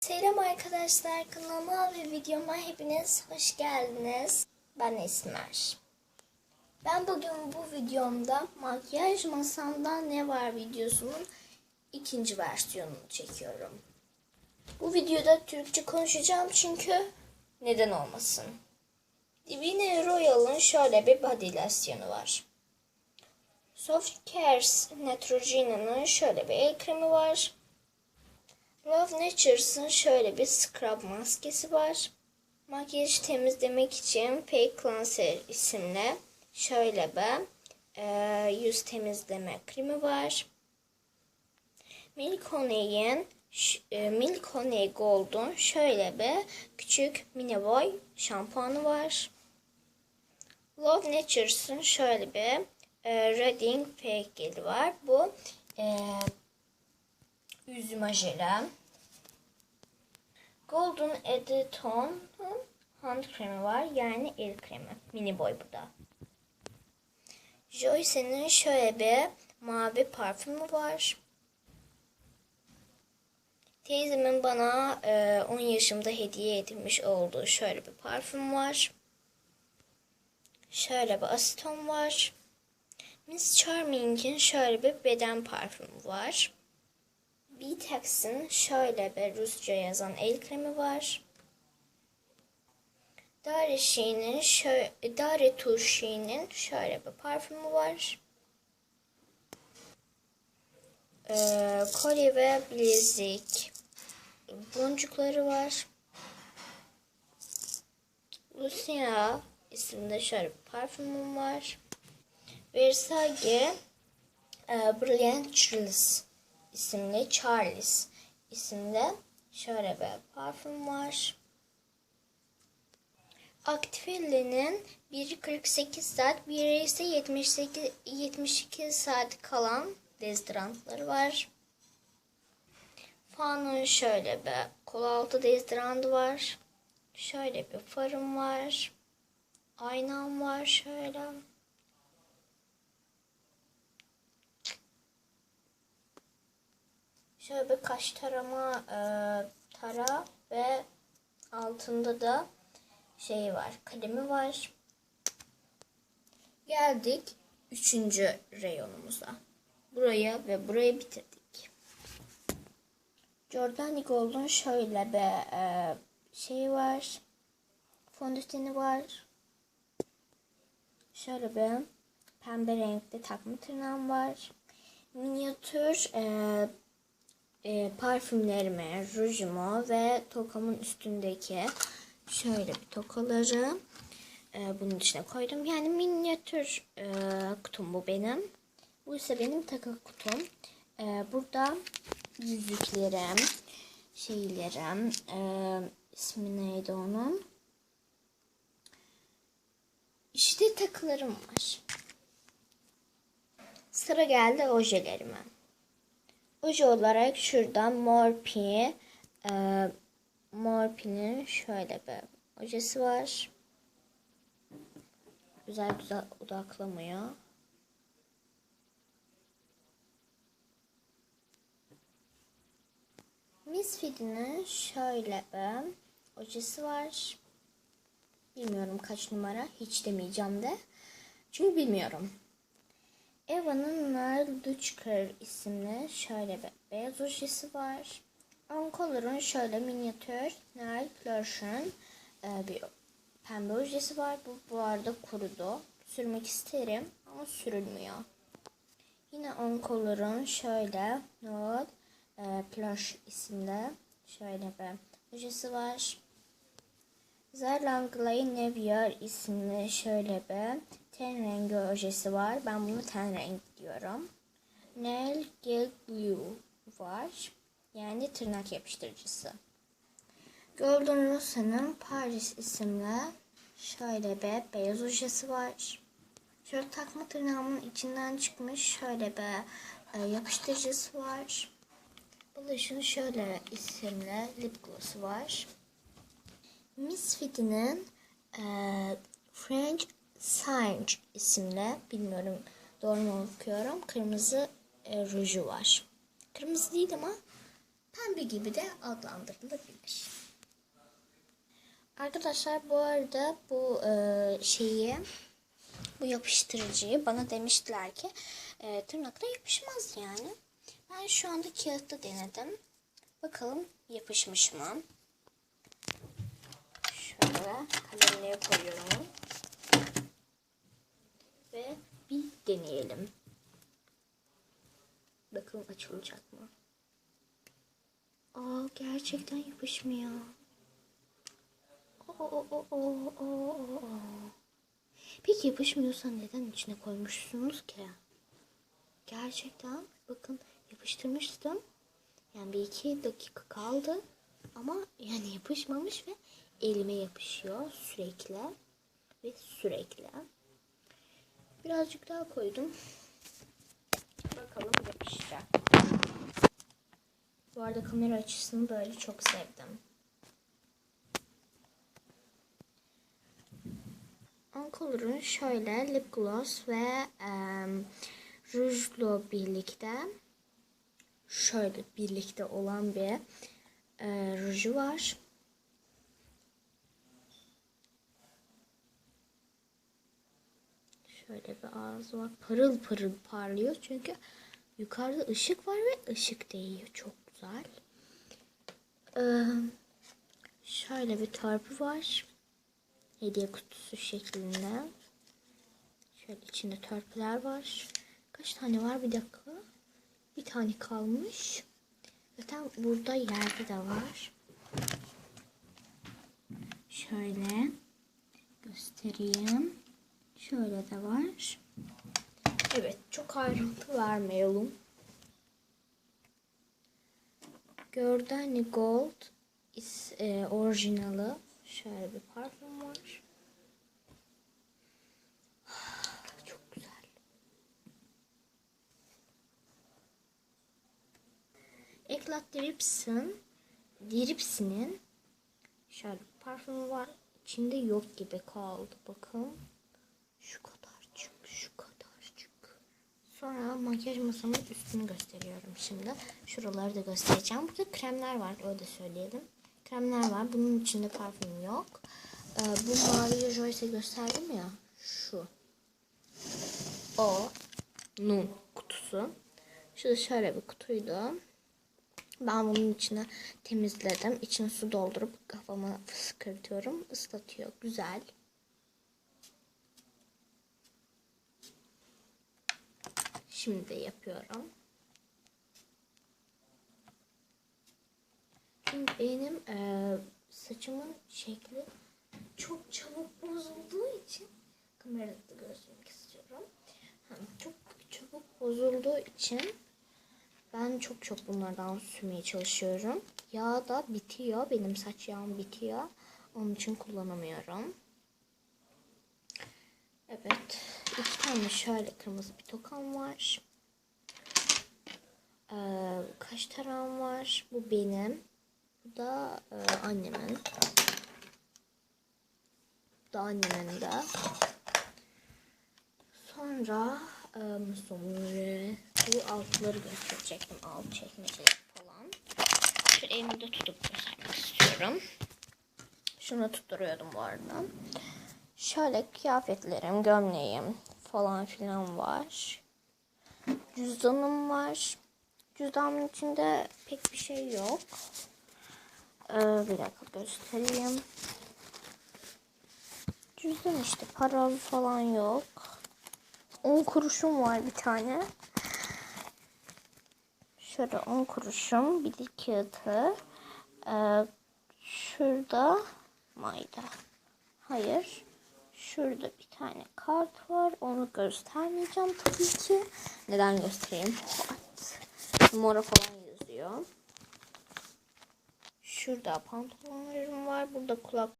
Selam arkadaşlar kanalıma ve videoma hepiniz hoş geldiniz. Ben Esmer. Ben bugün bu videomda makyaj masamda ne var videosunun ikinci versiyonunu çekiyorum. Bu videoda Türkçe konuşacağım çünkü neden olmasın. Divine Royal'ın şöyle bir body losyonu var. Soft Cares Neutrogena'nın şöyle bir el kremi var. Love Natures'ın şöyle bir scrub maskesi var. Makyajı temizlemek için Fake Cleanser isimli şöyle bir e, yüz temizleme kremi var. Milk Honey'in e, Milk Honey Gold'un şöyle bir küçük mini boy şampuanı var. Love Natures'ın şöyle bir e, Redding Fake Gel var. Bu e, yüzüme jelem. Golden Editon hand kremi var. Yani el kremi. Mini boy bu da. Joyce'nin şöyle bir mavi parfümü var. Teyzemin bana e, 10 yaşımda hediye edilmiş olduğu şöyle bir parfüm var. Şöyle bir asiton var. Miss Charming'in şöyle bir beden parfümü var. Bitex'in şöyle bir Rusça yazan el kremi var. Dare She'nin şöyle, Dare Turşi'nin şöyle bir parfümü var. Ee, kolye ve bilezik boncukları var. Lucia isimde şöyle bir parfümüm var. Versace e, Brilliant Charles isimli Charles isimde şöyle bir parfüm var. Activelle'nin biri 48 saat, biri ise 78 72 saat kalan dezodorantları var. Fan'ın şöyle bir kol altı dezodorandı var. Şöyle bir farım var. Aynam var şöyle. Şöyle bir kaş tarama e, tara ve altında da şey var. Kalemi var. Geldik üçüncü reyonumuza. Buraya ve burayı bitirdik. Jordani Gold'un şöyle bir e, şey var. Fondöteni var. Şöyle bir pembe renkli takma tırnağım var. Minyatür e, e, parfümlerimi, rujumu ve tokamın üstündeki şöyle bir tokaları e, bunun içine koydum. Yani minyatür e, kutum bu benim. Bu ise benim takı kutum. E, burada yüzüklerim, şeylerim, e, ismi neydi onun? İşte takılarım var. Sıra geldi ojelerime. Oje olarak şuradan Morphe e, Morphe'nin şöyle bir ojesi var. Güzel güzel odaklamıyor. Misfit'in şöyle bir ojesi var. Bilmiyorum kaç numara. Hiç demeyeceğim de. Çünkü bilmiyorum. Eva'nın Nile Dutchker isimli şöyle bir beyaz ojesi var. Oncolor'un şöyle minyatür Nile Lotion e, bir pembe ojesi var. Bu bu arada kurudu. Sürmek isterim ama sürülmüyor. Yine Oncolor'un şöyle Nude e, Plush isimli şöyle bir ojesi var. Zerlanglay Nevier isimli şöyle bir ten rengi ojesi var. Ben bunu ten renk diyorum. Nail Glue var. Yani tırnak yapıştırıcısı. Golden Rosa'nın Paris isimli şöyle bir beyaz ojesi var. Şöyle takma tırnağımın içinden çıkmış şöyle bir e, yapıştırıcısı var. Blush'un şöyle isimli lip gloss'u var. Misfit'inin e, French Singe isimli bilmiyorum doğru mu okuyorum. Kırmızı e, ruju var. Kırmızı değil ama pembe gibi de adlandırılabilir. Arkadaşlar bu arada bu e, şeyi bu yapıştırıcıyı bana demiştiler ki e, tırnakta yapışmaz yani. Ben şu anda kağıtta denedim. Bakalım yapışmış mı? Şöyle kalemliğe koyuyorum. Ve bir deneyelim. Bakalım açılacak mı? Aa gerçekten yapışmıyor. Oo, oo, oo, oo, oo. Peki yapışmıyorsa neden içine koymuşsunuz ki? Gerçekten bakın yapıştırmıştım. Yani bir iki dakika kaldı. Ama yani yapışmamış ve elime yapışıyor sürekli. Ve sürekli. Birazcık daha koydum. Bakalım yapışacak. Bu arada kamera açısını böyle çok sevdim. Oncolor'un şöyle lip gloss ve um, rujla birlikte şöyle birlikte olan bir e, ruju var. Şöyle bir ağzı var. Parıl parıl parlıyor çünkü yukarıda ışık var ve ışık değiyor. Çok güzel. Şöyle bir törpü var. Hediye kutusu şeklinde. Şöyle içinde törpüler var. Kaç tane var bir dakika. Bir tane kalmış. Zaten burada yerde de var. Şöyle göstereyim. Şöyle de var. Evet çok ayrıntı vermeyelim. Giordani Gold is e, orijinali. Şöyle bir parfüm var. Çok güzel. Eklat Drips'in Drips'inin şöyle bir parfümü var. İçinde yok gibi kaldı. Bakın. Şu kadarcık, şu kadarcık. Sonra makyaj masamın üstünü gösteriyorum şimdi. Şuraları da göstereceğim. Burada kremler var. Öyle söyleyelim. Kremler var. Bunun içinde parfüm yok. Ee, bu mavi Joyce'e gösterdim ya. Şu. O. Nun kutusu. Şu da şöyle bir kutuydu. Ben bunun içine temizledim. İçine su doldurup kafama fıskırtıyorum. Islatıyor. Güzel. Şimdi yapıyorum. Çünkü benim e, saçımın şekli çok çabuk bozulduğu için kamerada da göstermek istiyorum. Ha, çok çabuk bozulduğu için ben çok çok bunlardan sürmeye çalışıyorum. Yağ da bitiyor. Benim saç yağım bitiyor. Onun için kullanamıyorum. Evet. Tane şöyle kırmızı bir tokam var. Ee, kaş tarağım var. Bu benim. Bu da e, annemin. Bu da annemin de. Sonra e, sonra bu altları gösterecektim. Alt çekmeceleri falan. Şu elimde tutup göstermek istiyorum. Şunu tutturuyordum bu arada. Şöyle kıyafetlerim, gömleğim falan filan var. Cüzdanım var. Cüzdanın içinde pek bir şey yok. Ee, bir dakika göstereyim. Cüzdan işte para falan yok. 10 kuruşum var bir tane. Şöyle 10 kuruşum. Bir de kağıtı. Ee, şurada mayda. Hayır. Şurada bir tane kart var. Onu göstermeyeceğim tabii ki. Neden göstereyim? What? Numara falan yazıyor. Şurada pantolonlarım var. Burada kulak